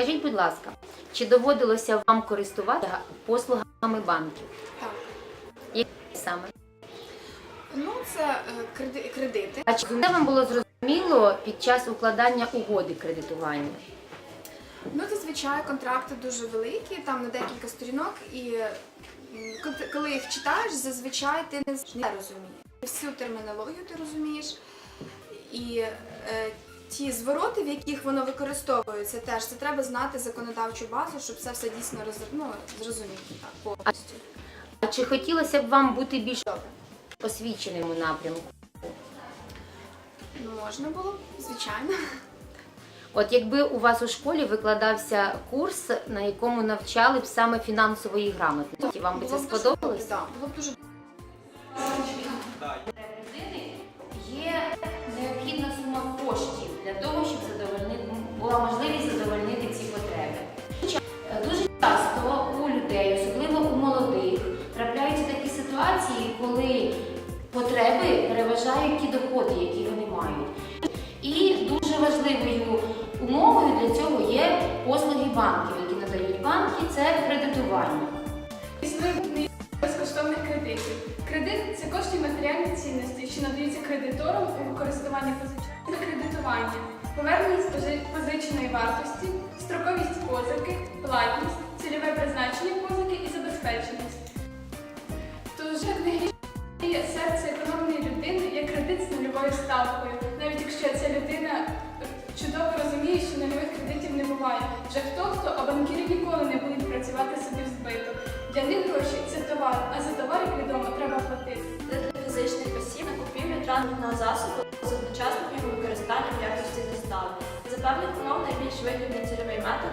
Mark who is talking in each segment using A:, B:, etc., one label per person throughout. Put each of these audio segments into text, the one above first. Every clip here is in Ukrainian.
A: Скажіть, будь ласка, чи доводилося вам користуватися послугами банків?
B: Так.
A: Які саме?
B: Ну, це е, кредити.
A: А чи це вам було зрозуміло під час укладання угоди кредитування?
B: Ну, зазвичай контракти дуже великі, там на декілька сторінок, і коли їх читаєш, зазвичай ти не розумієш. Всю термінологію ти розумієш. І е, ті звороти, в яких воно використовується, теж це треба знати законодавчу базу, щоб це все дійсно роз... ну, зрозуміти так повністю.
A: А чи хотілося б вам бути більш освіченим у напрямку?
B: Ну, можна було, звичайно.
A: От якби у вас у школі викладався курс, на якому навчали б саме фінансової грамотності, вам би це
B: Було б дуже
A: сподобалось?
B: добре, да, було б дуже
A: людини є необхідна сума коштів потреби переважають ті доходи, які вони мають. І дуже важливою умовою для цього є послуги банків, які надають банки, це кредитування.
C: Існує безкоштовних кредитів. Кредит це кошти і матеріальні цінності, що надаються кредиторам у користування позичання кредитування, повернення позиченої вартості, з ставкою, навіть якщо ця людина чудово розуміє, що нульових кредитів не буває. Вже хто хто, а банкіри ніколи не будуть працювати собі в збиток. Для них гроші це товар, а за товар, як відомо, треба платити.
D: Кредит фізичних осіб на купівлю транспортного засобу з одночасним його використанням якості застави. За певних умов найбільш вигідний цільовий метод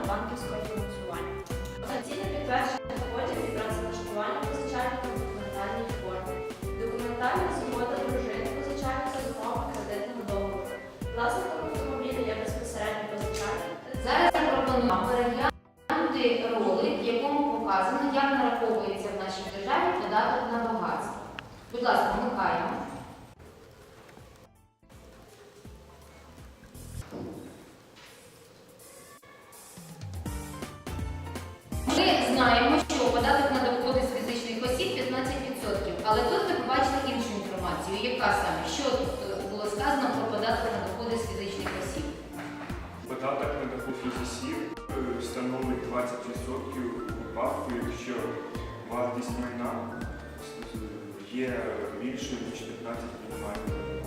D: Власником автомобіля є безпосередньо позичальник.
A: Зараз я пропоную переглянути ролик, в якому показано, як нараховується в нашій державі податок на багатство. Будь ласка, вмикаємо. Ми знаємо, що податок на доходи з фізичних осіб 15%, але тут ви побачите іншу інформацію. Яка саме? Що тут е, було сказано про податок на доходи з фізичних осіб?
E: Податок на доход фізісів е, становить 20% у випадку, якщо вартість майна е, є більшою, ніж 15 мінімальних.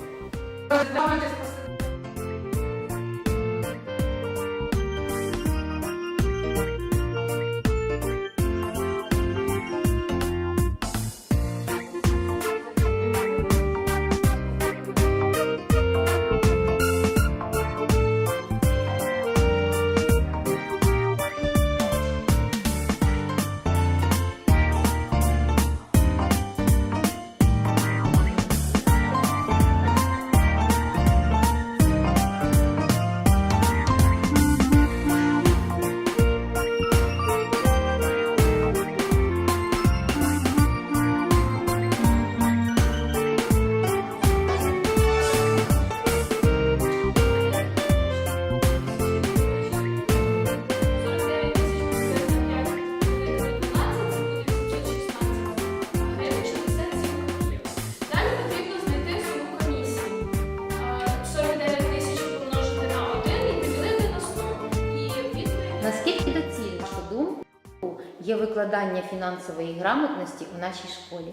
A: Є викладання фінансової грамотності у нашій школі?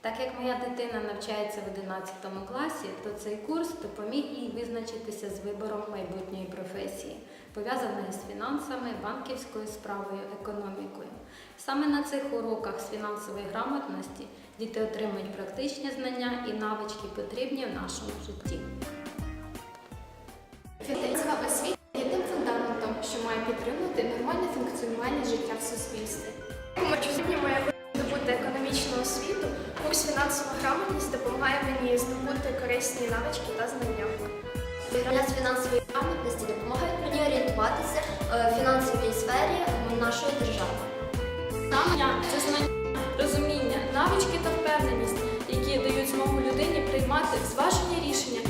F: Так як моя дитина навчається в 11 класі, то цей курс допоміг їй визначитися з вибором майбутньої професії, пов'язаної з фінансами, банківською справою, економікою. Саме на цих уроках з фінансової грамотності діти отримують практичні знання і навички, потрібні в нашому житті.
G: Функціонування життя в суспільстві.
H: Хочу сьогодні моя здобути економічну освіту. Курс фінансова грамотність допомагає мені здобути корисні навички та знання.
G: Знання з фінансової грамотності допомагають мені орієнтуватися е, в фінансовій сфері нашої держави.
C: Знання це знання, розуміння, навички та впевненість, які дають змогу людині приймати зважені рішення